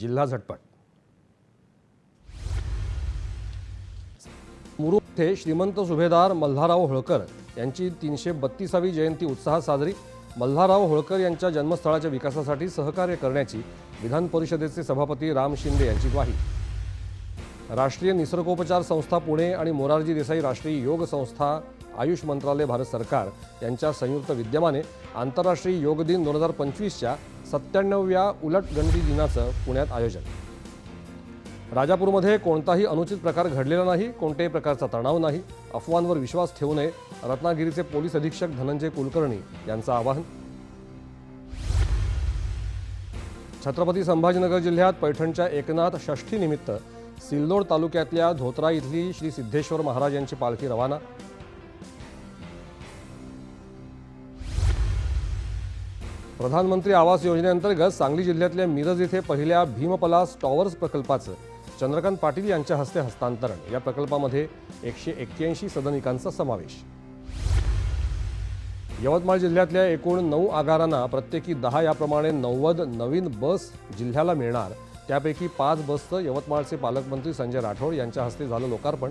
जिल्हा झटपट. मुरुड येथे श्रीमंत सुभेदार मल्हारराव होळकर यांची तीनशे बत्तीसावी जयंती उत्साहात साजरी. मल्हारराव होळकर यांच्या जन्मस्थळाच्या विकासासाठी सहकार्य करण्याची विधान परिषदेचे सभापती राम शिंदे यांची ग्वाही. राष्ट्रीय निसर्गोपचार संस्था पुणे आणि मोरारजी देसाई राष्ट्रीय योग संस्था आयुष मंत्रालय भारत सरकार यांच्या संयुक्त विद्यमाने आंतरराष्ट्रीय योग दिन दोन हजार पंचवीसच्या सत्त्याण्णवव्या उलटगंडी दिनाचं पुण्यात आयोजन. राजापूरमध्ये कोणताही अनुचित प्रकार घडलेला नाही कोणत्याही प्रकारचा तणाव नाही. अफवांवर विश्वास ठेवू नये रत्नागिरीचे पोलीस अधीक्षक धनंजय कुलकर्णी यांचं आवाहन. छत्रपती संभाजीनगर जिल्ह्यात पैठणच्या एकनाथ षष्ठीनिमित्त सिल्लोड तालुक्यातल्या धोत्रा इथली श्री सिद्धेश्वर महाराज यांची पालखी रवाना. प्रधानमंत्री आवास योजनेअंतर्गत सांगली जिल्ह्यातल्या मिरज येथे पहिल्या भीमपलास टॉवर्स प्रकल्पाचं चंद्रकांत पाटील यांच्या हस्ते हस्तांतरण. या प्रकल्पामध्ये एकशे एक्क्याऐंशी सदनिकांचा समावेश. यवतमाळ जिल्ह्यातल्या एकूण नऊ आगारांना प्रत्येकी दहा याप्रमाणे नव्वद नवीन बस जिल्ह्याला मिळणार. त्यापैकी पाच बसचं यवतमाळचे पालकमंत्री संजय राठोड यांच्या हस्ते झालं लोकार्पण.